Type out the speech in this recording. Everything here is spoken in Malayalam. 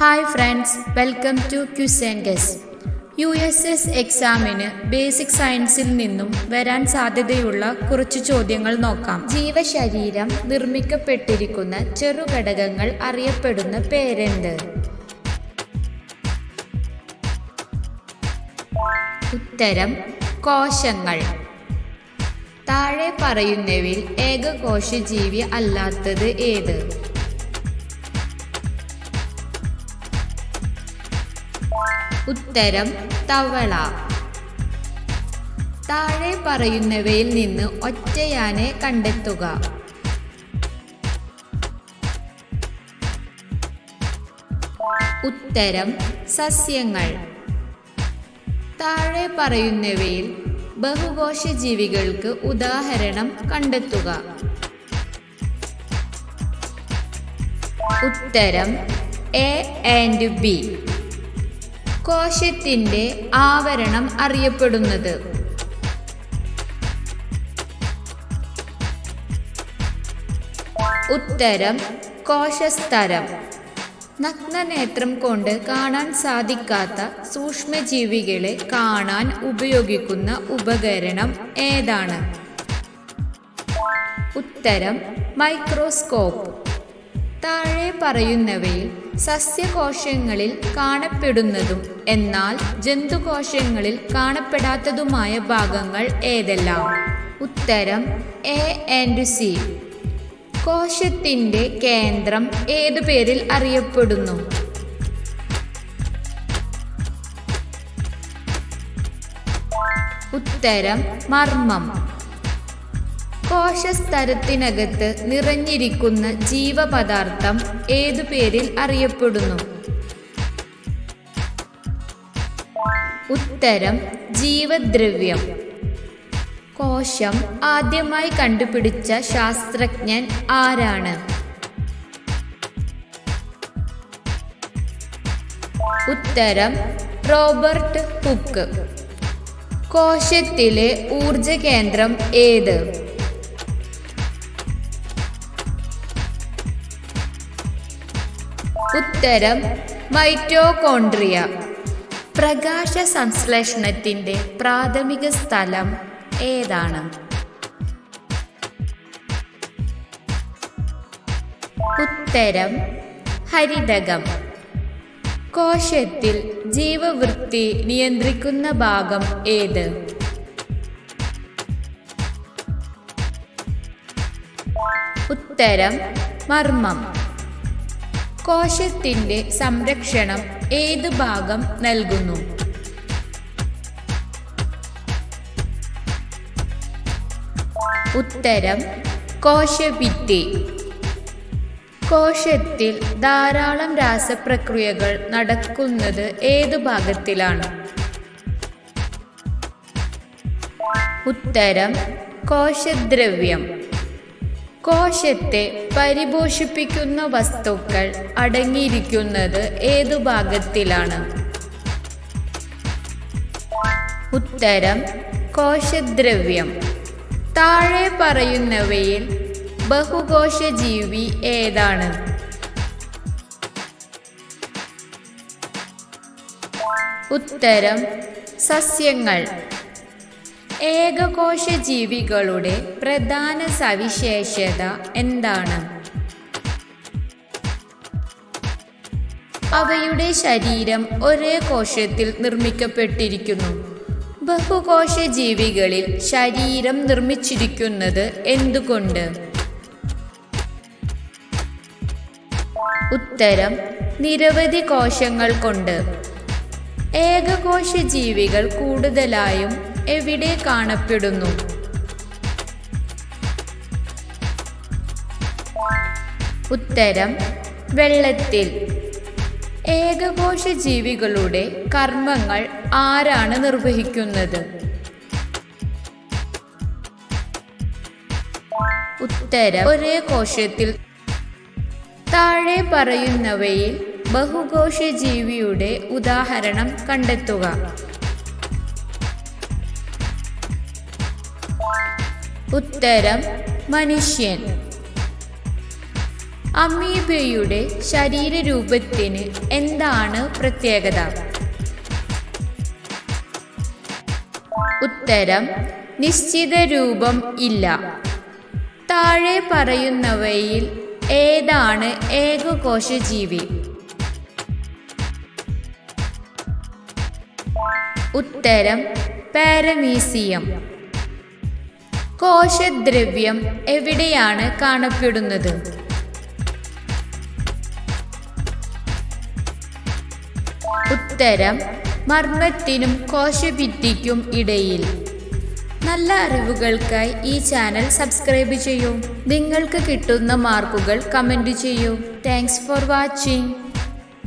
Hi friends welcome to quiz and guess U S S എക്സാമിന് ബേസിക് സയൻസിൽ നിന്നും വരാൻ സാധ്യതയുള്ള കുറച്ച് ചോദ്യങ്ങൾ നോക്കാം. ജീവശരീരം നിർമ്മിക്കപ്പെട്ടിരിക്കുന്ന ചെറുഘടകങ്ങൾ അറിയപ്പെടുന്ന പേരെന്ത്? ഉത്തരം കോശങ്ങൾ. താഴെ പറയുന്നവയിൽ ഏകകോശ ജീവി അല്ലാത്തത് ഏത്? ഉത്തരം തവള. താഴെ പറയുന്നവയിൽ നിന്ന് ഒറ്റയാനെ കണ്ടെത്തുക. ഉത്തരം സസ്യങ്ങൾ. താഴെ പറയുന്നവയിൽ ബഹുകോശ ജീവികൾക്ക് ഉദാഹരണം കണ്ടെത്തുക. ഉത്തരം എ ആൻഡ് ബി. കോശത്തിന്റെ ആവരണം അറിയപ്പെടുന്നത്. ഉത്തരം കോശസ്തരം. നഗ്നനേത്രം കൊണ്ട് കാണാൻ സാധിക്കാത്ത സൂക്ഷ്മജീവികളെ കാണാൻ ഉപയോഗിക്കുന്ന ഉപകരണം ഏതാണ്? ഉത്തരം മൈക്രോസ്കോപ്പ്. താഴെ പറയുന്നവയിൽ സസ്യകോശങ്ങളിൽ കാണപ്പെടുന്നതും എന്നാൽ ജന്തുകോശങ്ങളിൽ കാണപ്പെടാത്തതുമായ ഭാഗങ്ങൾ ഏതെല്ലാം? ഉത്തരം എ ആൻഡ് സി കോശത്തിന്റെ കേന്ദ്രം ഏതു പേരിൽ അറിയപ്പെടുന്നു? ഉത്തരം മർമ്മം. കോശസ്തരത്തിനകത്ത് നിറഞ്ഞിരിക്കുന്ന ജീവപദാർത്ഥം ഏതു പേരിൽ അറിയപ്പെടുന്നു? ഉത്തരം ജീവദ്രവ്യം. കോശം ആദ്യമായി കണ്ടുപിടിച്ച ശാസ്ത്രജ്ഞൻ ആരാണ്? ഉത്തരം റോബർട്ട് ഹുക്ക്. കോശത്തിലെ ഊർജ കേന്ദ്രം ഏത്? ഉത്തരം മൈറ്റോകോൺട്രിയ പ്രകാശ സംശ്ലേഷണത്തിന്റെ പ്രാഥമിക സ്ഥലം ഏതാണ്? ഉത്തരം ഹരിതകം. കോശത്തിൽ ജീവവൃത്തി നിയന്ത്രിക്കുന്ന ഭാഗം ഏത്? ഉത്തരം മർമ്മം. കോശത്തിന്റെ സംരക്ഷണം ഏത് ഭാഗം നൽകുന്നു? ഉത്തരം കോശഭിത്തി കോശത്തിൽ ധാരാളം രാസപ്രക്രിയകൾ നടക്കുന്നത് ഏതു ഭാഗത്തിലാണ്? ഉത്തരം കോശദ്രവ്യം. കോശത്തെ പരിപോഷിപ്പിക്കുന്ന വസ്തുക്കൾ അടങ്ങിയിരിക്കുന്നത് ഏതു ഭാഗത്തിലാണ്? ഉത്തരം കോശദ്രവ്യം. താഴെ പറയുന്നവയിൽ ബഹുകോശ ജീവി ഏതാണ്? ഉത്തരം സസ്യങ്ങൾ. ഏകകോശ ജീവികളുടെ പ്രധാന സവിശേഷത എന്താണ്? അവയുടെ ശരീരം ഒരേ കോശത്തിൽ നിർമ്മിക്കപ്പെട്ടിരിക്കുന്നു. ബഹുകോശ ജീവികളിൽ ശരീരം നിർമ്മിച്ചിരിക്കുന്നത് എന്തുകൊണ്ട്? ഉത്തരം നിരവധി കോശങ്ങൾ കൊണ്ട്. ഏകകോശ ജീവികൾ കൂടുതലായും എവിടെ കാണപ്പെടുന്നു? ഉത്തരം വെള്ളത്തിൽ. ഏകകോശ ജീവികളുടെ കർമ്മങ്ങൾ ആരാണ് നിർവഹിക്കുന്നത്? ഉത്തരം ഒരേ കോശത്തിൽ. താഴെ പറയുന്നവയിൽ ബഹുകോശ ജീവിയുടെ ഉദാഹരണം കണ്ടെത്തുക. ഉത്തരം മനുഷ്യൻ. അമീബയുടെ ശരീരരൂപത്തിന് എന്താണ് പ്രത്യേകത? ഉത്തരം നിശ്ചിത രൂപം ഇല്ല. താഴെ പറയുന്നവയിൽ ഏതാണ് ഏകകോശ ജീവി ഉത്തരം പാരമീസിയം. കോശദ്രവ്യം എവിടെയാണ് കാണപ്പെടുന്നത്? ഉത്തരം മർമ്മത്തിനും കോശഭിത്തിക്കും ഇടയിൽ. നല്ല അറിവുകൾക്കായി ഈ ചാനൽ സബ്സ്ക്രൈബ് ചെയ്യൂ. നിങ്ങൾക്ക് കിട്ടുന്ന മാർക്കുകൾ കമന്റ് ചെയ്യൂ. Thanks for watching